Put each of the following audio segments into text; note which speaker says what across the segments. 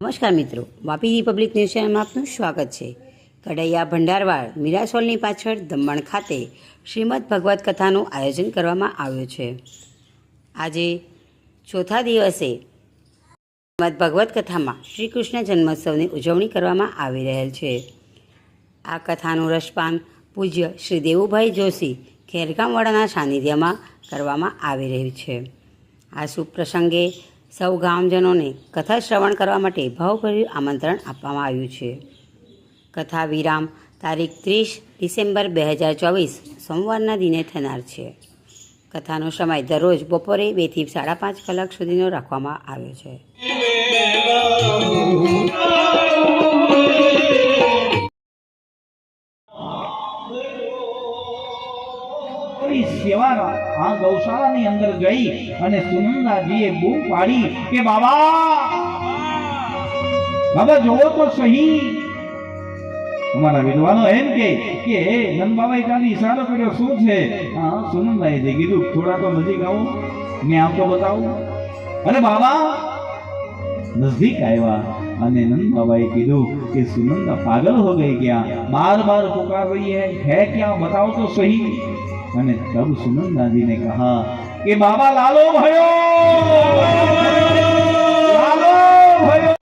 Speaker 1: નમસ્કાર મિત્રો Vapi public news ચેનલમાં આપનું સ્વાગત છે. કડૈયા ભંડારવાડ મીરાસોલની પાછળ દમણ ખાતે શ્રીમદ ભગવદ્ કથાનું આયોજન કરવામાં આવ્યું છે. આજે ચોથા દિવસે શ્રીમદ ભગવદ્ કથામાં શ્રી કૃષ્ણ જન્મોત્સવની ઉજવણી કરવામાં આવી રહેલ છે. આ કથાનું રસપાન પૂજ્ય શ્રી દેવુભાઈ જોશી ખેરગામવાડાના સાનિધ્યમાં કરવામાં આવી રહ્યું છે. આ શુભ પ્રસંગે સૌ ગામજનોને કથા શ્રવણ કરવા માટે ભાવભર્યું આમંત્રણ આપવામાં આવ્યું છે. કથા વિરામ તારીખ ત્રીસ ડિસેમ્બર બે હજાર ચોવીસ સોમવારના દિને થનાર છે. કથાનો સમય દરરોજ બપોરે બેથી સાડા પાંચ કલાક સુધીનો રાખવામાં આવ્યો છે.
Speaker 2: ધર્મશાળાની અંદર ગઈ અને સુનંદાજીએ બૂમ પાડી કે બાબા બાબા જોવો તો સહી. અમારા વિદ્વાનો એમ કે કે નંદ બાબાએ કાલે ઈશારો કર્યો? શું છે? હા, સુનંદાએ જે કીધું, થોડા તો નજીક આવો, મેં આમ બતાવું. અરે બાબા, નજીક આવ્યા અને નંદ બાબાએ કીધું કે સુનંદા પાગલ હો ગઈ ગયા બાર બાર પુકાર રહી હે ક્યાં? બતાવો તો સહી. અને તબ સુનંદાજી ને કહા કે બાબા લાલો ભયો લાલો ભયો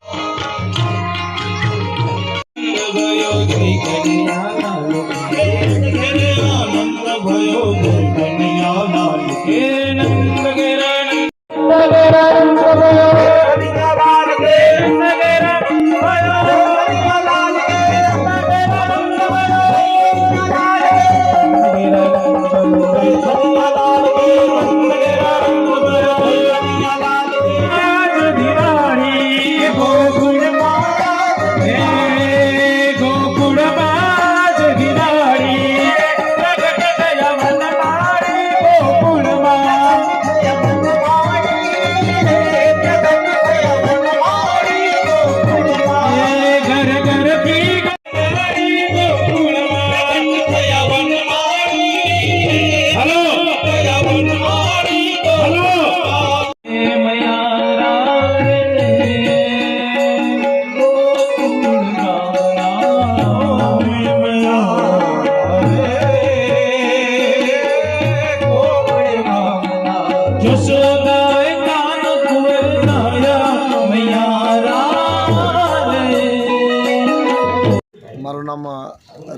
Speaker 3: મારું નામ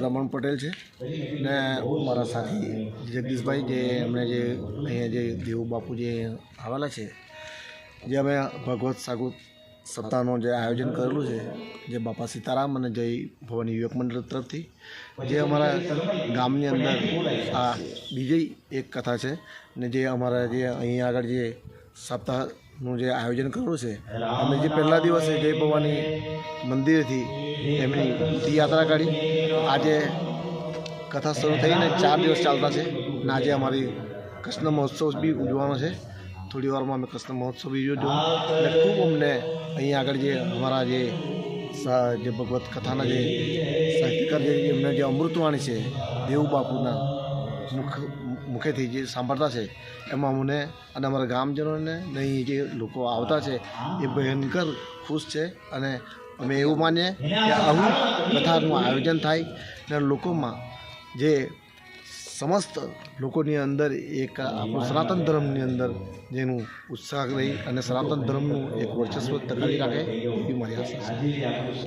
Speaker 3: રમણ પટેલ છે. ને મારા સાથી જગદીશભાઈ જે એમણે જે અહીંયા જે દેવ બાપુ જે આવેલા છે, જે અમે ભગવત સાગુત સપ્તાહનું જે આયોજન કરેલું છે, જે બાપા સીતારામ અને જય ભવાની યુવક મંડળ તરફથી, જે અમારા ગામની અંદર આ બીજી એક કથા છે ને જે અમારા જે અહીં આગળ જે સપ્તાહનું જે આયોજન કરેલું છે અમે જે પહેલા દિવસે જય ભવાની મંદિરેથી એમની યાત્રા કાઢી. આજે કથા શરૂ થઈને ચાર દિવસ ચાલતા છે અને આજે અમારી કૃષ્ણ મહોત્સવ બી ઉજવવાનો છે. થોડી વારમાં અમે કૃષ્ણ મહોત્સવ ઉજવજો અને ખૂબ અમને અહીંયા આગળ જે અમારા જે જે ભગવત કથાના જે સાહિત્યકાર જે એમને જે અમૃતવાણી છે દેવ બાપુના મુખ, મુખેથી જે સાંભળતા છે, એમાં અમને અને અમારા ગામજનોને નહીં જે લોકો આવતા છે, એ ભયંકર ખુશ છે અને અમે એવું માનીએ કે આવું કથાનું આયોજન થાય અને લોકોમાં જે સમસ્ત લોકોની અંદર એક આપણું સનાતન ધર્મની અંદર જેનું ઉત્સાહ રહી અને સનાતન ધર્મનું એક વર્ચસ્વ ટકાવી રાખે એવી મારી આશા છે.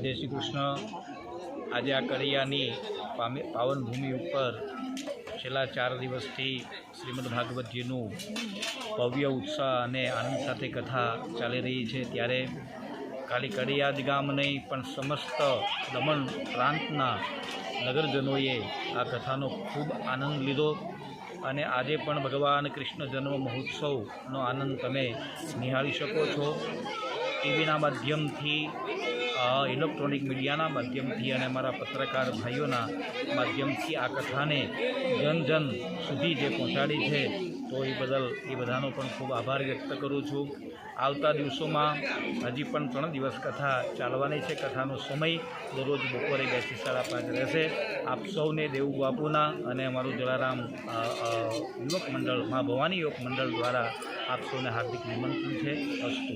Speaker 4: જય શ્રી કૃષ્ણ. આજે આ કડિયાની પામે પાવન ભૂમિ ઉપર છેલ્લા ચાર દિવસથી શ્રીમદ ભાગવતજીનું ભવ્ય ઉત્સાહ અને આનંદ સાથે કથા ચાલી રહી છે. ત્યારે ખાલી કડિયાદ ગામ નહીં પણ સમસ્ત દમણ પ્રાંતના નગરજનોએ આ કથાનો ખૂબ આનંદ લીધો અને આજે પણ ભગવાન કૃષ્ણ જન્મ મહોત્સવનો આનંદ તમે નિહાળી શકો છો. ટીવીના માધ્યમથી ઇલેક્ટ્રોનિક મીડિયાના માધ્યમથી અને અમારા પત્રકાર ભાઈઓના માધ્યમથી આ કથાને જન જન સુધી જે પહોંચાડી છે, તો એ બદલ એ બધાનો પણ ખૂબ આભાર વ્યક્ત કરું છું. આવતા દિવસોમાં હજી પણ ત્રણ દિવસ કથા ચાલવાની છે. કથાનો સમય દરરોજ બપોરે બેથી સાડા પાંચ રહેશે. આપ સૌને દેવું બાપુના અને અમારું જલારામ યુવક મંડળ, મા ભવાની યુવક મંડળ દ્વારા આપ સૌને હાર્દિક નિમંત્રણ છે. અસ્તુ.